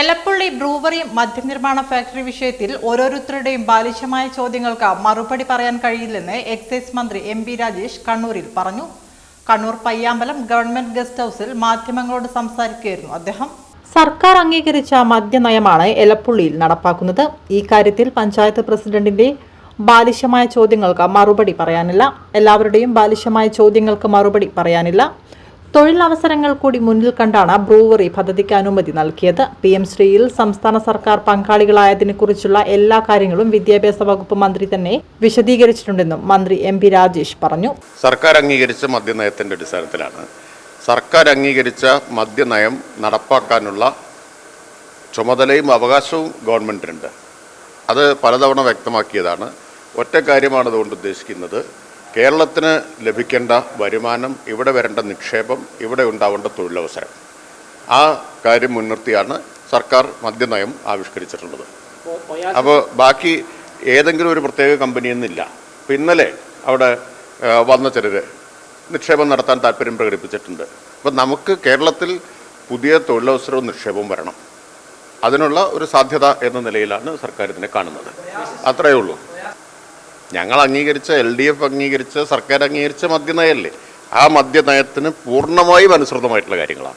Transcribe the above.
Elappully brewery മദ്യനിർമ്മാണ factory വിഷയത്തിൽ ഓരോരുത്തരുടെയും ബാലിശമായ ചോദ്യങ്ങൾക്ക് മറുപടി പറയാൻ കഴിയില്ലെന്ന് എക്സൈസ് മന്ത്രി എം പി രാജേഷ് കണ്ണൂരിൽ പറഞ്ഞു. കണ്ണൂർ പയ്യാമ്പലം ഗവൺമെന്റ് ഗസ്റ്റ് ഹൌസിൽ മാധ്യമങ്ങളോട് സംസാരിക്കുകയായിരുന്നു അദ്ദേഹം. സർക്കാർ അംഗീകരിച്ച മദ്യനയമാണ് എലപ്പുള്ളിയിൽ നടപ്പാക്കുന്നത്. ഈ കാര്യത്തിൽ പഞ്ചായത്ത് പ്രസിഡന്റിന്റെ ബാലിശമായ ചോദ്യങ്ങൾക്ക് മറുപടി പറയാനില്ല. എല്ലാവരുടെയും ബാലിശമായ ചോദ്യങ്ങൾക്ക് മറുപടി പറയാനില്ല. തൊഴിലവസരങ്ങൾ കൂടി മുന്നിൽ കണ്ടാണ് ബ്രൂവറി പദ്ധതിക്ക് അനുമതി നൽകിയത്. പി എം ശ്രീയിൽ സംസ്ഥാന സർക്കാർ പങ്കാളികളായതിനെക്കുറിച്ചുള്ള എല്ലാ കാര്യങ്ങളും വിദ്യാഭ്യാസ വകുപ്പ് മന്ത്രി തന്നെ വിശദീകരിച്ചിട്ടുണ്ടെന്നും മന്ത്രി എം പി രാജേഷ് പറഞ്ഞു. സർക്കാർ അംഗീകരിച്ച മദ്യനയത്തിന്റെ അടിസ്ഥാനത്തിലാണ്. സർക്കാർ അംഗീകരിച്ച മദ്യനയം നടപ്പാക്കാനുള്ള ചുമതലയും അവകാശവും ഗവൺമെന്റിനുണ്ട് അത് പലതവണ വ്യക്തമാക്കിയതാണ്. ഒറ്റ കാര്യമാണ് അതുകൊണ്ട് ഉദ്ദേശിക്കുന്നത് കേരളത്തിന് ലഭിക്കേണ്ട വരുമാനം ഇവിടെ വരേണ്ട നിക്ഷേപം ഇവിടെ ഉണ്ടാവേണ്ട തൊഴിലവസരം. ആ കാര്യം മുൻനിർത്തിയാണ് സർക്കാർ മദ്യനയം ആവിഷ്കരിച്ചിട്ടുള്ളത്. അപ്പോൾ ബാക്കി ഏതെങ്കിലും ഒരു പ്രത്യേക കമ്പനിയെന്നില്ല അപ്പോൾ ഇന്നലെ അവിടെ വന്ന ചിലർ നിക്ഷേപം നടത്താൻ താല്പര്യം പ്രകടിപ്പിച്ചിട്ടുണ്ട്. അപ്പം നമുക്ക് കേരളത്തിൽ പുതിയ തൊഴിലവസരവും നിക്ഷേപവും വരണം. അതിനുള്ള ഒരു സാധ്യത എന്ന നിലയിലാണ് സർക്കാർ ഇതിനെ കാണുന്നത്. അത്രയേ ഉള്ളൂ. ഞങ്ങൾ അംഗീകരിച്ച എൽ ഡി എഫ് അംഗീകരിച്ച സർക്കാർ അംഗീകരിച്ച മദ്യനയല്ലേ? ആ മദ്യനയത്തിന് പൂർണമായും അനുസൃതമായിട്ടുള്ള കാര്യങ്ങളാണ്.